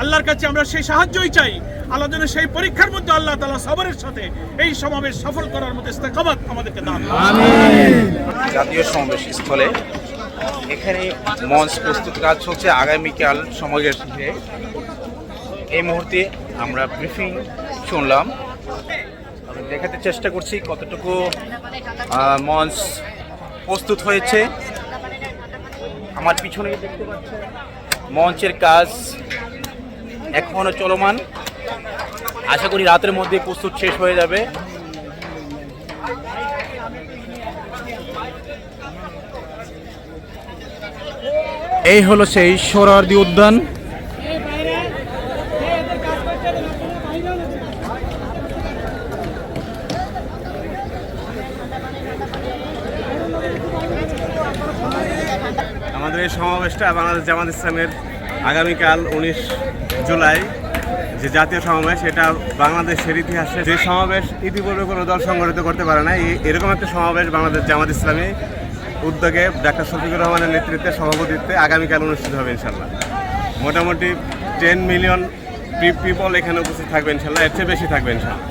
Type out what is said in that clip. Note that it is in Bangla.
আল্লাহর কাছে আমরা সেই সাহায্যই চাই। আল্লাহ যেন সেই পরীক্ষার মধ্যে আল্লাহ তালা সবরের সাথে এই সমাবেশ সফল করার মতো ইস্তেকাবাত আমাদেরকে দান জাতীয় সমাবেশ স্থলে এখানে মঞ্চ প্রস্তুত কাজ চলছে আগামীকাল সমাবেশ। এই মুহূর্তে আমরা ব্রিফিং শুনলাম। দেখাতে চেষ্টা করছি কতটুকু মঞ্চ প্রস্তুত হয়েছে। আমার পিছনে দেখতে পাচ্ছেন মঞ্চের কাজ এখনও চলমান। আশা করি রাতের মধ্যে প্রস্তুত শেষ হয়ে যাবে। এই হলো সেই সোহরাওয়ার্দী উদ্যান। আমাদের এই সমাবেশটা বাংলাদেশ জামাত ইসলামের আগামীকাল উনিশ জুলাই যে জাতীয় সমাবেশ এটা বাংলাদেশের ইতিহাসে যে সমাবেশ ইতিপূর্বে কোনো দল সংগঠিত করতে পারে না এরকম একটা সমাবেশ বাংলাদেশ জামাত ইসলামী উদ্যোগে ডাক্তার শফিকুর রহমানের নেতৃত্বে, সভাপতিত্বে আগামীকাল অনুষ্ঠিত হবে ইনশাল্লাহ। মোটামুটি টেন মিলিয়ন পিপল এখানে উপস্থিত থাকবে ইনশাল্লাহ, এর চেয়ে বেশি থাকবে ইনশাল্লাহ।